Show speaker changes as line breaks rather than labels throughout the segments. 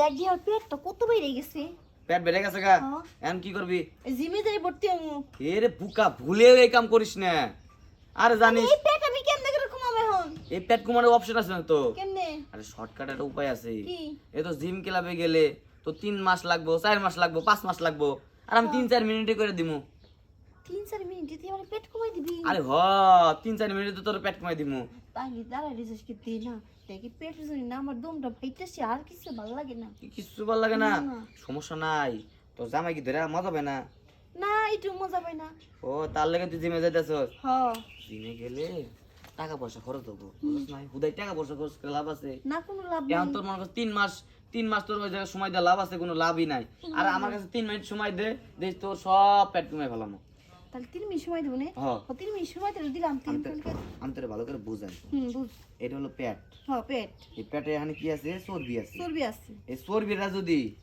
দেখ পেটটা কত বেড়ে গেছে।
পেট বেড়ে গেছে গা। এখন কি করবি?
জিমে যাই ভর্তি
এরে বুকা এই কাম করিস না। আরে জানিস
এই পেট আমি কেমনে করে কমাবো এখন?
এই পেট কমানোর অপশন আছে না তো?
কেমনে?
আরে শর্টকাট একটা উপায় আছে।
কি?
এই তো জিম ক্লাবে গেলে তো তিন মাস লাগবো চার মাস লাগবো পাঁচ মাস লাগবো। আর আমি তিন চার মিনিটে করে দিমু।
তিন চার মিনিট তুই আমার পেট কমাই দিবি।
আরে হ তিন চার মিনিটে তোর পেট কমাই দিমু।
তাই দাঁড়া রিসার্চ কি দিই না। দেখি পেট জন্য না আমার দমটা ভাইতেছে আর কিছু ভালো লাগে না।
কিছু ভালো লাগে না?
না।
সমস্যা নাই। তোর জামাই কি ধরে মজা পায় না?
না একটু মজা পাই না।
ও তার লেগে তুই জিমে যাইতেছস?
হ।
জিমে গেলে টাকা পয়সা খরচ হব নাই? হুদাই টাকা পয়সা খরচ করে লাভ আছে।
না কোনো লাভ
এখন তোর মনে তিন মাস তিন মাস তোর ওই জায়গায় সময় দেওয়া লাভ আছে কোনো লাভই নাই। আর আমার কাছে তিন মিনিট সময় দে দেখ তোর সব পেট কমে ফেলামো।
তাহলে তিন মিনিট সময় দেবো না। তিন মিনিট সময় দিলাম তিন
আমি তোর- ভালো করে
হুম বুঝ।
এটা হলো পেট।
হ পেট।
এই পেটে এখানে কি আছে? চর্বি আছে।
চর্বি আছে।
এই চর্বিটা যদি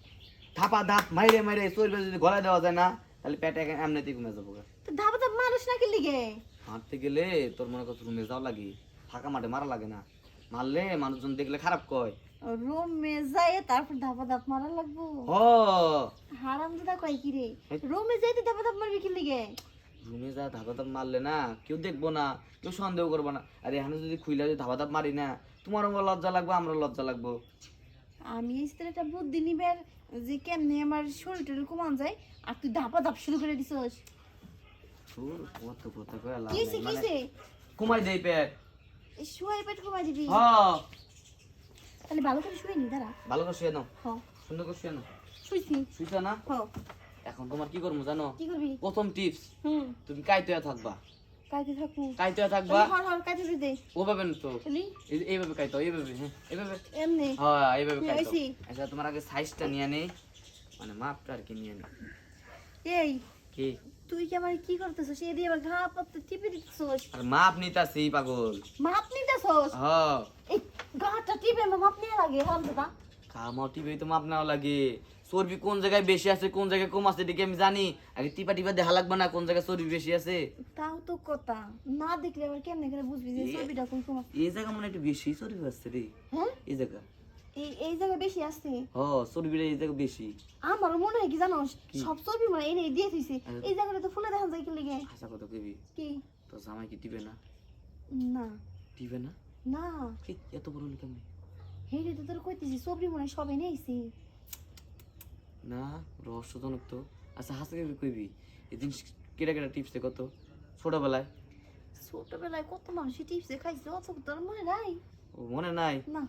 ধাপা ধাপ মাইরে মাইরে চর্বি যদি গলায় দেওয়া যায় না তাহলে পেটে এমনিতেই কমে যাব
তো ধাবা ধাপ মানুষ নাকি লিগে?
হাঁটতে গেলে তোর মনে কর রুমে লাগে। ফাঁকা মাঠে মারা লাগে না। মারলে মানুষজন দেখলে খারাপ কয়।
রোমে যায় তারপর ধাপা ধাপ মারা লাগবো।
হ।
হারাম দাদা কয় কি রে? রোমে যাইতে ধাপা ধাপ মারবি কি লিগে?
রুমে যা ধাপা ধাপ মারলে না কেউ দেখব না কেউ সন্দেহ করব না। আর এখানে যদি খুইলা যদি ধাপা ধাপ মারি না তোমারও লজ্জা লাগবো আমারও লজ্জা লাগবো।
আমি একটা বুদ্ধি নিবের যে কেমনে আমার শরীর টরীর কমান যায় আর তুই ধাপা ধাপ শুরু করে দিছস।
কত কথা কয়ে লাভ
কিসে।
মানে
কিসে?
কমাই দেই পেট।
শুয়ে পেট কমাই দিবি।
হ।
তাহলে ভালো করে শুয়ে নি দাঁড়া।
ভালো করে শুয়ে নাও।
হ।
সুন্দর করে শুয়ে নাও।
শুইছি।
শুইছা না?
হ।
এখন তোমার কি করব জানো?
কি করবি?
প্রথম টিপস
হুম।
তুমি কাইতে থাকবা।
কাইতে থাকব।
কাইতে থাকবা।
হর হর কাইতে দিতে। দে
ওভাবে না তো। এই- এইভাবে কাইতো এইভাবে হ্যাঁ এইভাবে।
এমনি।
হ্যাঁ এইভাবে
হ্যাঁ,
কাইতো আচ্ছা তোমার আগে সাইজটা নিয়ে নেই। মানে মাপটা আর কি নিয়ে নেই।
এই
কি?
তুই কি আমার কি করতেছস? এই দিয়ে আবার ঘা পাতে টিপে দিতেছস।
আর মাপ নিতাছি পাগল।
মাপ নিতেছস?
হ্যাঁ
এই গাটা টিপে মাপ নিয়ে লাগে হারাম দাদা
খামা টিপে তো মাপ নেওয়া লাগে। চর্বি কোন জায়গায় বেশি আছে কোন জায়গায় কম আছে এদিকে আমি জানি। আগে টিপা টিপা দেখা লাগবে না কোন জায়গায় চর্বি বেশি আছে।
তাও তো কথা। না দেখলে আবার কেমনে করে বুঝবি যে ছবিটা কোন সময়
এই জায়গা মনে একটু বেশি চর্বি আছে রে।
হ্যাঁ?
এই জায়গা।
এই এই জায়গায় বেশি আসছে
হ চর্বিটা এই জায়গা বেশি।
আমারও মনে হয় কি জানো সব ছবি মানে এনে দিয়ে
আচ্ছা।
এই জায়গাটা তো ফুলে দেখা যায় কি লেগে?
হাসা কথা কবি
কি?
তো জামাই কি টিপে না?
না।
টিপে না?
না।
এত বড় লোক আমি
হেরে তো তোর কইতেছি চর্বি মনে হয় সব এনে আইছি
না রহস্যজনক তো। আচ্ছা হাসা কবি কইবি? এই জিনিস কেটা কেটা টিপস কত? ছোটবেলায়?
ছোটবেলায় কত মানুষই টিপসে খাইছে অত তোর মনে নাই?
ও মনে নাই?
না।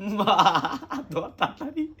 মা তো তাড়াতাড়ি।